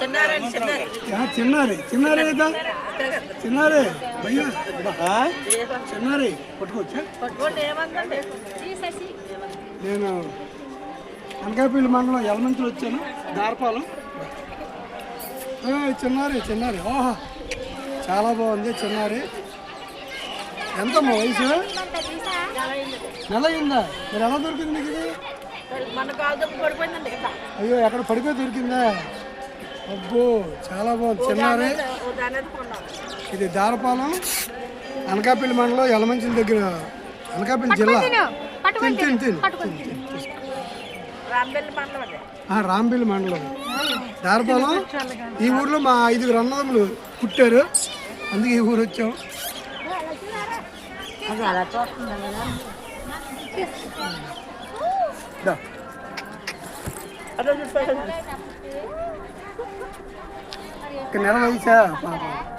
చిన్నారి చిన్నారి. ఏదా చిన్నారి. భయ్యా? చిన్నారి. పట్టుకోవచ్చా? నేను అనకాపల్లి మండలం యలమంతులు వచ్చాను దారపాలెం. ఏయ్, చిన్నారి చిన్నారి. ఓహో. చాలా బాగుంది చిన్నారి. ఎంతమ్మా వయసు? నెల అయిందా మరి ఎలా దొరికింది కదా. అయ్యో ఎక్కడ పడిపోయి దొరికిందా? అబ్బో చాలా బాగుంది. చిన్నారి ఇది దారపాలెం అనకాపల్లి మండలం యలమంచిల దగ్గర. అనకాపల్లి జిల్లా. తిన్ తిన్ తిన్ రాంబెల్లి మండలం దారపాలెం ఈ ఊర్లో మా ఐదుగురు అన్నదమ్ములు పుట్టారు. అందుకే ఈ ఊరు వచ్చాం. అది అలా ਕਿੰਨੇ ਦਾ ਬਾਈ ਸਾ?